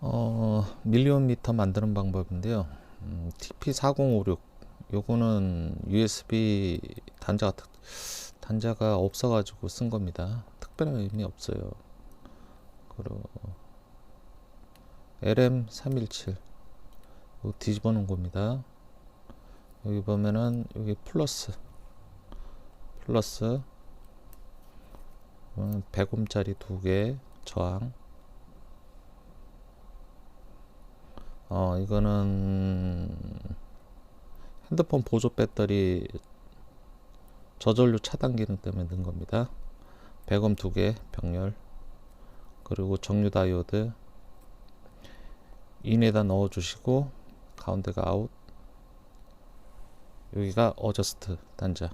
어, 밀리언 미터 만드는 방법인데요. 음, TP4056 요거는 USB 단자가 특- 단자가 없어가지고 쓴 겁니다. 특별한 의미 없어요. 그리고 LM317 이거 뒤집어 놓은 겁니다. 여기 보면은 여기 플러스 플러스 100옴짜리 두 개 저항 어 이거는 핸드폰 보조 배터리 저전류 차단 기능 때문에 넣은 겁니다. 100옴 두개 병렬 그리고 정류 다이오드 인에다 넣어 주시고 가운데가 아웃 여기가 어저스트 단자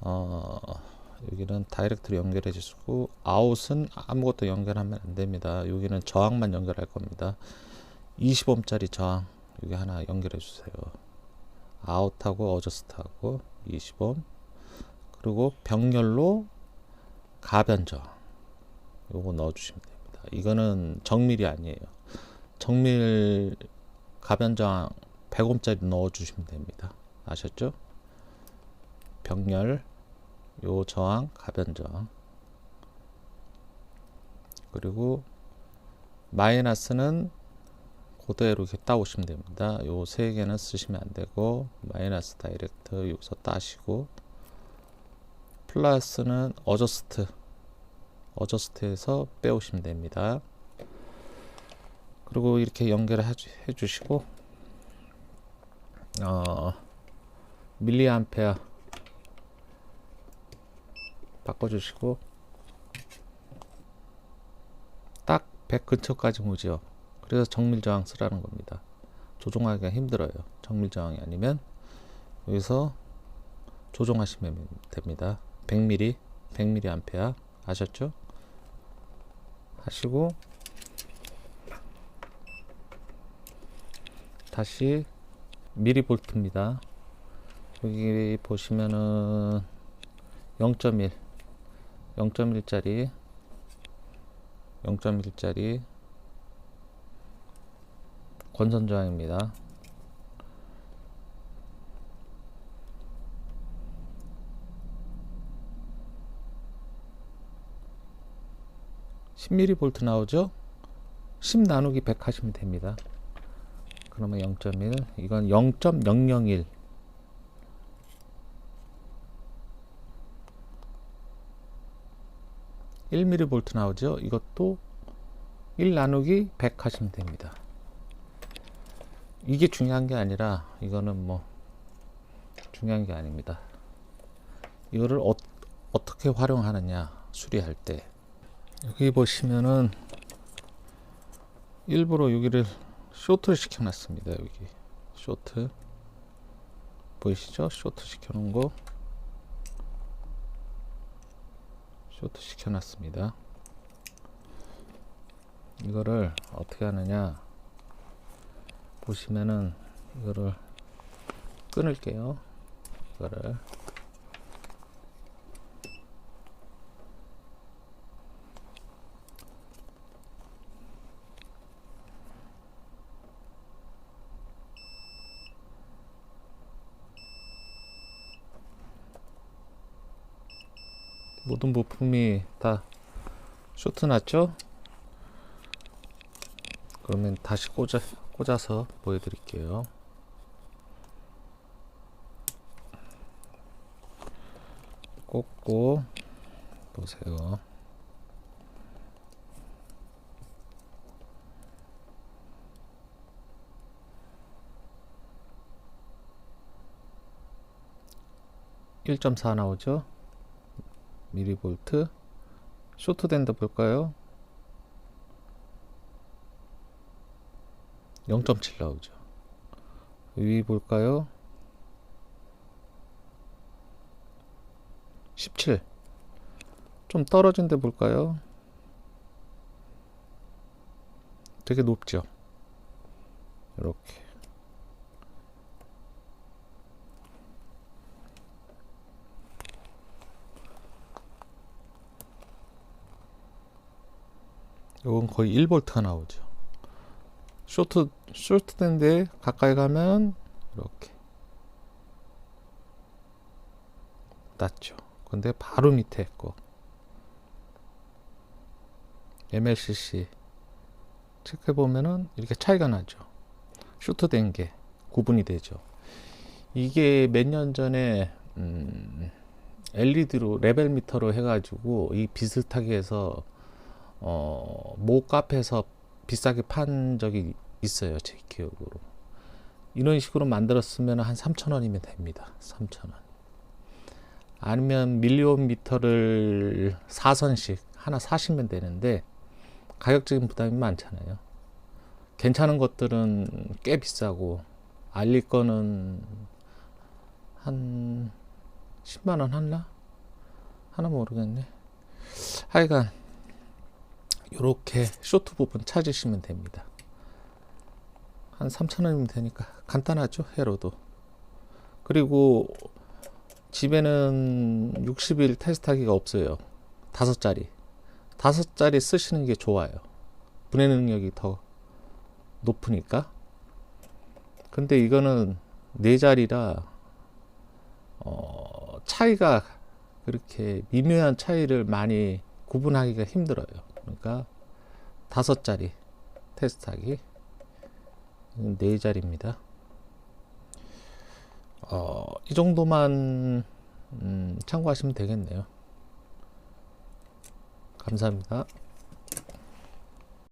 어 여기는 다이렉트로 연결해 주시고 아웃은 아무것도 연결하면 안 됩니다. 여기는 저항만 연결할 겁니다. 20옴짜리 저항 여기 하나 연결해 주세요. 아웃하고 어저스트하고 20옴 그리고 병렬로 가변 저항 요거 넣어 주시면 됩니다. 이거는 정밀이 아니에요. 정밀 가변 저항 100옴짜리 넣어 주시면 됩니다. 아셨죠? 병렬 요 저항 가변 저항 그리고 마이너스는 그대로 이렇게 따오시면 됩니다. 요 세 개는 쓰시면 안 되고 마이너스 다이렉트 여기서 따시고 플러스는 어저스트 어저스트에서 빼오시면 됩니다. 그리고 이렇게 연결을 해 주시고 어, 밀리암페어 바꿔주시고 딱 100 근처까지 오죠. 그래서 정밀 저항 쓰라는 겁니다. 조종하기가 힘들어요. 정밀 저항이 아니면 여기서 조종하시면 됩니다. 100mm, 100mm 암페어 아셨죠? 하시고 다시 미리볼트입니다. 여기 보시면은 0.1 0.1짜리 0.1짜리 권선 저항입니다. (10mm) 볼트 나오죠 10 나누기 100 하시면 됩니다 그러면 0.1 이건 0.001 1mV 나오죠. 이것도 1 나누기 100 하시면 됩니다. 이게 중요한 게 아니라 이거는 뭐 중요한 게 아닙니다. 이거를 어, 어떻게 활용하느냐 수리할 때 여기 보시면은 일부러 여기를 쇼트를 시켜 놨습니다. 여기 쇼트 보이시죠? 쇼트 시켜 놓은 거 쇼트 시켜놨습니다. 이거를 어떻게 하느냐 보시면은 이거를 끊을게요. 이거를 모든 부품이 다 쇼트 났죠? 그러면 다시 꽂아, 꽂아서 보여드릴게요. 꽂고 보세요. (1.4) 나오죠 미리볼트 쇼트된다 볼까요? 0.7 나오죠. 위 볼까요? 17. 좀 떨어진 데 볼까요? 되게 높죠. 이렇게. 이건 거의 1볼트가 나오죠. 쇼트 쇼트 된데 가까이 가면 이렇게 닿죠. 근데 바로 밑에 거 MLCC 체크해 보면은 이렇게 차이가 나죠. 쇼트 된 게 구분이 되죠. 이게 몇 년 전에 음, LED로 레벨 미터로 해가지고 이 비슷하게 해서 어, 모 카페에서 비싸게 판 적이 있어요. 제 기억으로. 이런 식으로 만들었으면 한 3,000원이면 됩니다. 3,000원. 아니면 밀리온 미터를 4선씩 하나 사시면 되는데 가격적인 부담이 많잖아요. 괜찮은 것들은 꽤 비싸고 알릴 거는 한 10만 원 하나? 하나 모르겠네. 하여간 이렇게 쇼트 부분 찾으시면 됩니다. 한 3,000원이면 되니까 간단하죠, 회로도. 그리고 집에는 60일 테스트하기가 없어요. 다섯 자리. 다섯 자리 쓰시는 게 좋아요. 분해 능력이 더 높으니까. 근데 이거는 네 자리라 어, 차이가 그렇게 미묘한 차이를 많이 구분하기가 힘들어요. 그러니까 다섯 자리 테스트하기 네 자리입니다. 어, 이 정도만 음, 참고하시면 되겠네요. 감사합니다.